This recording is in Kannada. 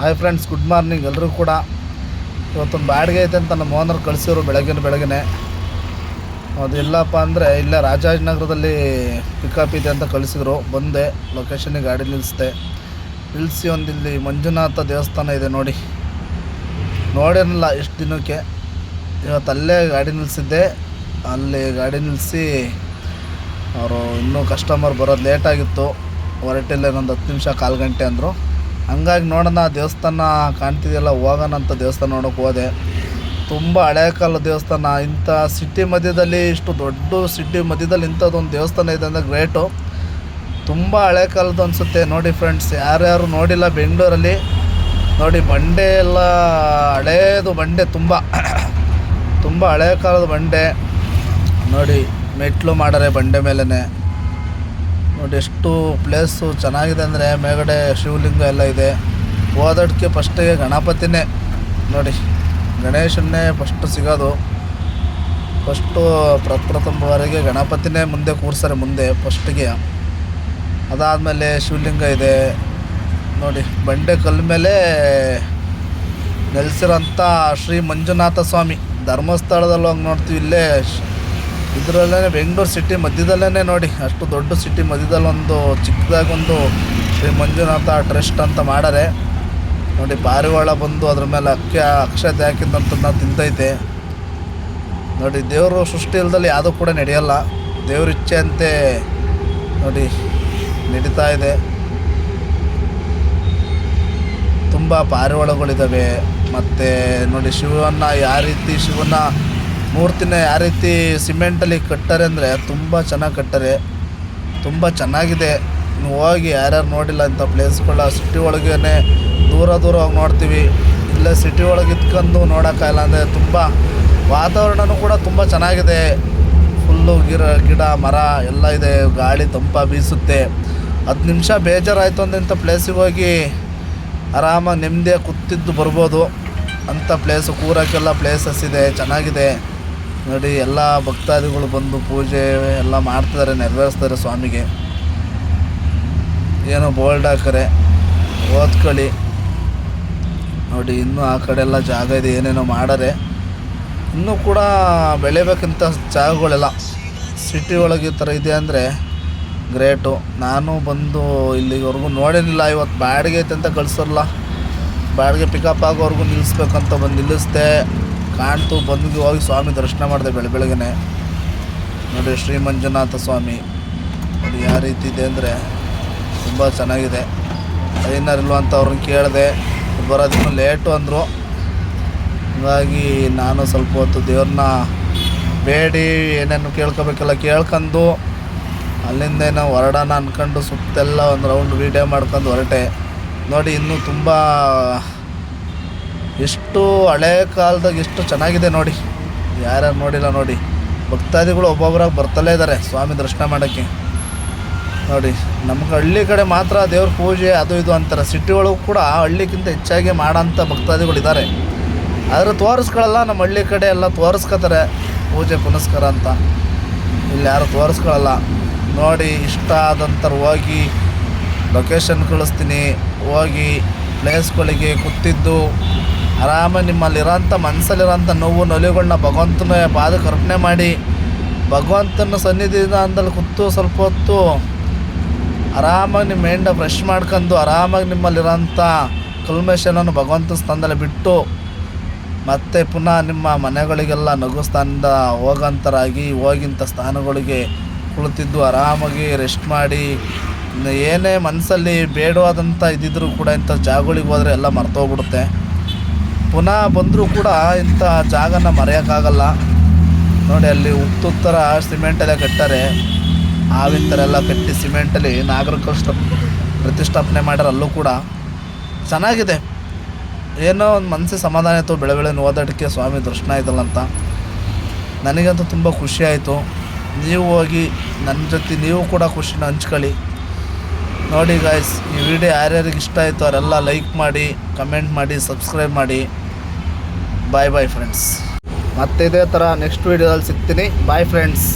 ಹಾಯ್ ಫ್ರೆಂಡ್ಸ್ ಗುಡ್ ಮಾರ್ನಿಂಗ್ ಎಲ್ಲರೂ ಕೂಡ ಇವತ್ತೊಂದು ಬಾಡಿಗೆ ಐತೆ ಅಂತ ನಮ್ಮ ಓನರ್ ಕಳಿಸಿದ್ರು ಬೆಳಗಿನ ಬೆಳಗ್ಗೆ ಅದು ಎಲ್ಲಪ್ಪ ಅಂದರೆ ಇಲ್ಲೇ ರಾಜಾಜನಗರದಲ್ಲಿ ಪಿಕಪ್ ಇದೆ ಅಂತ ಕಳಿಸಿದ್ರು. ಬಂದೆ ಲೊಕೇಶನಿಗೆ ಗಾಡಿ ನಿಲ್ಲಿಸ್ದೆ ನಿಲ್ಲಿಸಿ ಒಂದು ಇಲ್ಲಿ ಮಂಜುನಾಥ ದೇವಸ್ಥಾನ ಇದೆ ನೋಡಿ. ನೋಡಿರಲಿಲ್ಲ ಇಷ್ಟು ದಿನಕ್ಕೆ. ಇವತ್ತು ಅಲ್ಲೇ ಗಾಡಿ ನಿಲ್ಲಿಸಿದ್ದೆ ಅಲ್ಲಿ ಗಾಡಿ ನಿಲ್ಲಿಸಿ ಅವರು ಇನ್ನೂ ಕಸ್ಟಮರ್ ಬರೋದು ಲೇಟಾಗಿತ್ತು ಹೊರಟಿಲ್ಲ ಇನ್ನೊಂದು ಹತ್ತು ನಿಮಿಷ, ಕಾಲು ಗಂಟೆ ಅಂದರು. ಹಂಗಾಗಿ ನೋಡೋಣ, ದೇವಸ್ಥಾನ ಕಾಣ್ತಿದೆಯಲ್ಲ, ಹೋಗೋಣ ಅಂತ ದೇವಸ್ಥಾನ ನೋಡೋಕೆ ಹೋದೆ. ತುಂಬ ಹಳೆ ಕಾಲ ದೇವಸ್ಥಾನ, ಇಂಥ ಸಿಟಿ ಮಧ್ಯದಲ್ಲಿ, ಇಷ್ಟು ದೊಡ್ಡ ಸಿಟಿ ಮಧ್ಯದಲ್ಲಿ ಇಂಥದ್ದೊಂದು ದೇವಸ್ಥಾನ ಇದೆ ಅಂದರೆ ಗ್ರೇಟು ತುಂಬ ಹಳೆ ಕಾಲದ್ದು ಅನಿಸುತ್ತೆ. ನೋಡಿ ಫ್ರೆಂಡ್ಸ್ ಯಾರ್ಯಾರು ನೋಡಿಲ್ಲ ಬೆಂಗಳೂರಲ್ಲಿ, ನೋಡಿ ಬಂಡೆ ಎಲ್ಲ ಹಳೇದು ಬಂಡೆ ತುಂಬ. ತುಂಬ ಹಳೆ ಕಾಲದ ಬಂಡೆ. ನೋಡಿ ಮೆಟ್ಲು ಮಾಡಾರೆ ಬಂಡೆ ಮೇಲೇ ನೋಡಿ ಎಷ್ಟು ಪ್ಲೇಸು ಚೆನ್ನಾಗಿದೆ ಅಂದರೆ ಮೇಲ್ಗಡೆ ಶಿವಲಿಂಗ ಎಲ್ಲ ಇದೆ. ಹೋದಡ್ಕೆ ಫಸ್ಟಿಗೆ ಗಣಪತಿನೇ. ನೋಡಿ, ಗಣೇಶನ್ನೇ ಫಸ್ಟು ಸಿಗೋದು. ಫಸ್ಟು ಪ್ರಪ್ರಥಮವರೆಗೆ ಗಣಪತಿನೇ ಮುಂದೆ ಕೂರ್ಸಾರೆ ಮುಂದೆ ಫಸ್ಟಿಗೆ. ಅದಾದಮೇಲೆ ಶಿವಲಿಂಗ ಇದೆ. ನೋಡಿ, ಬಂಡೆ ಕಲ್ಲು ಮೇಲೆ ನೆಲೆಸಿರೋಂಥ ಶ್ರೀ ಮಂಜುನಾಥ ಸ್ವಾಮಿ. ಧರ್ಮಸ್ಥಳದಲ್ಲಿ ಹೋಗಿ ನೋಡ್ತೀವಿ ಇಲ್ಲೇ. ಇದರಲ್ಲೇ ಬೆಂಗಳೂರು ಸಿಟಿ ಮಧ್ಯದಲ್ಲೇ ನೋಡಿ, ಅಷ್ಟು ದೊಡ್ಡ ಸಿಟಿ ಮಧ್ಯದಲ್ಲಿ ಒಂದು ಚಿಕ್ಕದಾಗೊಂದು ಶ್ರೀ ಮಂಜುನಾಥ ಟ್ರಸ್ಟ್ ಅಂತ ಮಾಡಾರೆ. ನೋಡಿ, ಪಾರಿವಾಳ ಬಂದು ಅದ್ರ ಮೇಲೆ ಅಕ್ಕಿ ಅಕ್ಷತೆ ಹಾಕಿದಂಥದ್ದನ್ನ ತಿಂತೈತೆ. ನೋಡಿ, ದೇವರು ಸೃಷ್ಟಿ ಇಲ್ಲದಲ್ಲಿ ಯಾವುದೂ ಕೂಡ ನಡೆಯಲ್ಲ. ದೇವ್ರ ಇಚ್ಛೆ ಅಂತೆ ನೋಡಿ, ನಡೀತಾ ಇದೆ. ತುಂಬ ಪಾರಿವಾಳಗಳಿದ್ದಾವೆ ಮತ್ತು ನೋಡಿ ಶಿವನ ಯಾವ ರೀತಿ ಶಿವನ ಮೂರ್ತಿನ ಯಾವ ರೀತಿ ಸಿಮೆಂಟಲ್ಲಿ ಕಟ್ಟಾರೆ ಅಂದರೆ ತುಂಬ ಚೆನ್ನಾಗಿ ಕಟ್ಟಾರೆ. ತುಂಬ ಚೆನ್ನಾಗಿದೆ. ನೀವು ಹೋಗಿ ಯಾರ್ಯಾರು ನೋಡಿಲ್ಲ ಅಂಥ ಪ್ಲೇಸ್ಗಳ ಸಿಟಿ ಒಳಗೇ ದೂರ ದೂರ ಹೋಗಿ ನೋಡ್ತೀವಿ. ಇಲ್ಲೇ ಸಿಟಿ ಒಳಗೆ ಇದ್ಕೊಂಡು ನೋಡೋಕ್ಕಾಗಲ್ಲ ಅಂದರೆ ತುಂಬ ವಾತಾವರಣವೂ ಕೂಡ ತುಂಬ ಚೆನ್ನಾಗಿದೆ. ಫುಲ್ಲು ಗಿಡ ಗಿಡ, ಮರ ಎಲ್ಲ ಇದೆ. ಗಾಳಿ ತಂಪ ಬೀಸುತ್ತೆ. ಹತ್ತು ನಿಮಿಷ ಬೇಜಾರಾಯಿತು ಅಂದ ಇಂಥ ಪ್ಲೇಸಿಗೆ ಹೋಗಿ ಆರಾಮಾಗಿ ನೆಮ್ಮದಿಯಾಗಿ ಕೂತಿದ್ದು ಬರ್ಬೋದು. ಅಂಥ ಪ್ಲೇಸು ಕೂರೋಕ್ಕೆಲ್ಲ ಪ್ಲೇಸಸ್ ಇದೆ. ಚೆನ್ನಾಗಿದೆ. ನೋಡಿ, ಎಲ್ಲ ಭಕ್ತಾದಿಗಳು ಬಂದು ಪೂಜೆ ಎಲ್ಲ ಮಾಡ್ತಿದ್ದಾರೆ ನೆರವೇರಿಸ್ತಾರೆ ಸ್ವಾಮಿಗೆ. ಏನೋ ಬೋಲ್ಡ್ ಹಾಕರೆ, ಓದ್ಕೊಳ್ಳಿ. ನೋಡಿ, ಇನ್ನೂ ಆ ಕಡೆ ಎಲ್ಲ ಜಾಗ ಇದೆ, ಏನೇನೋ ಮಾಡಾರೆ. ಇನ್ನೂ ಕೂಡ ಬೆಳಿಬೇಕಂತ ಜಾಗಗಳೆಲ್ಲ. ಸಿಟಿ ಒಳಗೆ ಈ ಥರ ಇದೆ ಅಂದರೆ ಗ್ರೇಟು. ನಾನು ಬಂದು ಇಲ್ಲಿವರೆಗೂ ನೋಡೇನಿಲ್ಲ ಇವತ್ತು ಬಾಡಿಗೆ ಐತೆ ಅಂತ ಕಳ್ಸೋಲ್ಲ ಬಾಡಿಗೆ ಪಿಕಪ್ ಆಗೋವರೆಗೂ ನಿಲ್ಲಿಸ್ಬೇಕಂತ ಬಂದು ನಿಲ್ಲಿಸ್ದೆ. ಕಾಣ್ತು ಬಂದು ಹೋಗಿ ಸ್ವಾಮಿ ದರ್ಶನ ಮಾಡಿದೆ ಬೆಳ ಬೆಳಗ್ಗೆ ನೋಡಿ ಶ್ರೀ ಮಂಜುನಾಥ ಸ್ವಾಮಿ. ಅದು ಯಾವ ರೀತಿ ಇದೆ ಅಂದರೆ ತುಂಬ ಚೆನ್ನಾಗಿದೆ. ಏನಾರಿಲ್ವ ಅಂತ ಅವ್ರನ್ನ ಕೇಳಿದೆ. ಬರೋದಿನ್ನು ಲೇಟು ಅಂದರು. ಹಾಗಾಗಿ ನಾನು ಸ್ವಲ್ಪ ಹೊತ್ತು ದೇವ್ರನ್ನ ಬೇಡಿ, ಏನೇನು ಕೇಳ್ಕೊಬೇಕೆಲ್ಲ ಕೇಳ್ಕೊಂಡು ಅಲ್ಲಿಂದ ನಾವು ಹೊರಡೋಣ ಅಂದ್ಕೊಂಡು ಸುತ್ತೆಲ್ಲ ಒಂದು ರೌಂಡ್ ವೀಡಿಯೋ ಮಾಡ್ಕೊಂಡು ಹೊರಟೆ. ನೋಡಿ, ಇನ್ನೂ ತುಂಬ ಎಷ್ಟು ಹಳೆ ಕಾಲದಾಗ ಎಷ್ಟು ಚೆನ್ನಾಗಿದೆ ನೋಡಿ. ಯಾರ್ಯಾರು ನೋಡಿಲ್ಲ ನೋಡಿ. ಭಕ್ತಾದಿಗಳು ಒಬ್ಬೊಬ್ಬರಾಗಿ ಬರ್ತಲೇ ಇದ್ದಾರೆ ಸ್ವಾಮಿ ದರ್ಶನ ಮಾಡೋಕ್ಕೆ. ನೋಡಿ ನಮ್ಗೆ ಹಳ್ಳಿ ಕಡೆ ಮಾತ್ರ ದೇವ್ರ ಪೂಜೆ ಅದು ಇದು ಅಂತಾರೆ. ಸಿಟಿ ಒಳಗೂ ಕೂಡ ಹಳ್ಳಿಗಿಂತ ಹೆಚ್ಚಾಗಿ ಮಾಡೋಂಥ ಭಕ್ತಾದಿಗಳು ಇದ್ದಾರೆ ಆದರೆ ತೋರಿಸ್ಕೊಳ್ಳಲ್ಲ ನಮ್ಮ ಹಳ್ಳಿ ಕಡೆ ಎಲ್ಲ ತೋರಿಸ್ಕೊತಾರೆ ಪೂಜೆ ಪುನಸ್ಕಾರ ಅಂತ. ಇಲ್ಲಿ ಯಾರು ತೋರಿಸ್ಕೊಳ್ಳಲ್ಲ ನೋಡಿ, ಇಷ್ಟ ಆದಂಥವ್ರು ಹೋಗಿ ಲೊಕೇಶನ್ ಕಳಿಸ್ತೀನಿ. ಹೋಗಿ ಪ್ಲೇಸ್ಗಳಿಗೆ ಕೂತಿದ್ದು. ಆರಾಮಾಗಿ ನಿಮ್ಮಲ್ಲಿರೋಂಥ ಮನಸ್ಸಲ್ಲಿರೋಂಥ ನೋವು ನೊಲಿಗಳನ್ನ ಭಗವಂತನ ಪಾದಕ್ಕೆ ಅರ್ಪಣೆ ಮಾಡಿ, ಭಗವಂತನ ಸನ್ನಿಧಿಯಿಂದ ಅಂದಲ್ಲಿ ಕೂತು ಸ್ವಲ್ಪ ಹೊತ್ತು ಆರಾಮಾಗಿ ನಿಮ್ಮ ಹೆಂಡ ಬ್ರಷ್ ಮಾಡ್ಕೊಂಡು ಆರಾಮಾಗಿ ನಿಮ್ಮಲ್ಲಿರೋಂಥ ಕಲ್ಮೇಶನನ್ನು ಭಗವಂತನ ಸ್ಥಾನದಲ್ಲಿ ಬಿಟ್ಟು ಮತ್ತೆ ಪುನಃ ನಿಮ್ಮ ಮನೆಗಳಿಗೆಲ್ಲ ನಗು ಸ್ಥಾನದಿಂದ ಹೋಗಂತರಾಗಿ ಹೋಗಿಂಥ ಸ್ಥಾನಗಳಿಗೆ ಕುಳಿತಿದ್ದು ಆರಾಮಾಗಿ ರೆಸ್ಟ್ ಮಾಡಿ, ಏನೇ ಮನಸ್ಸಲ್ಲಿ ಬೇಡವಾದಂಥ ಇದ್ದಿದ್ರು ಕೂಡ ಇಂಥ ಜಾಗಗಳಿಗೆ ಹೋದರೆ ಎಲ್ಲ ಮರ್ತೋಗ್ಬಿಡುತ್ತೆ. ಪುನಃ ಬಂದರೂ ಕೂಡ ಇಂಥ ಜಾಗನ ಮರೆಯೋಕ್ಕಾಗಲ್ಲ. ನೋಡಿ, ಅಲ್ಲಿ ಉತ್ತುತ್ತರ ಸಿಮೆಂಟಲ್ಲೇ ಕಟ್ಟಾರೆ ಆವಿನ ಥರ ಎಲ್ಲ ಕಟ್ಟಿ ಸಿಮೆಂಟಲ್ಲಿ ನಾಗರಿಕ ಪ್ರತಿಷ್ಠಾಪನೆ ಮಾಡ್ಯಾರ ಅಲ್ಲೂ ಕೂಡ. ಚೆನ್ನಾಗಿದೆ. ಏನೋ ಒಂದು ಮನಸ್ಸಿಗೆ ಸಮಾಧಾನ ಆಯಿತು ಬೆಳೆ ಬೆಳೆ ಓದಾಟಕ್ಕೆ ಸ್ವಾಮಿ ದರ್ಶನ ಅಂತ. ನನಗಂತೂ ತುಂಬ ಖುಷಿ ಆಯಿತು. ನೀವು ಹೋಗಿ ನನ್ನ ಜೊತೆ ನೀವು ಕೂಡ ಖುಷಿನ ಹಂಚ್ಕೊಳ್ಳಿ. ನೋಡಿ ಗಾಯ್ಸ್ ಈ ವಿಡಿಯೋ ಯಾರ್ಯಾರಿಗೆ ಇಷ್ಟ ಆಯಿತು ಅವರೆಲ್ಲ ಲೈಕ್ ಮಾಡಿ ಕಮೆಂಟ್ ಮಾಡಿ ಸಬ್ಸ್ಕ್ರೈಬ್ ಮಾಡಿ. ಬಾಯ್ ಬಾಯ್ ಫ್ರೆಂಡ್ಸ್ ಮತ್ತೆ ಇದೇ ಥರ ನೆಕ್ಸ್ಟ್ ವೀಡಿಯೋದಲ್ಲಿ ಸಿಗ್ತೀನಿ. Bye friends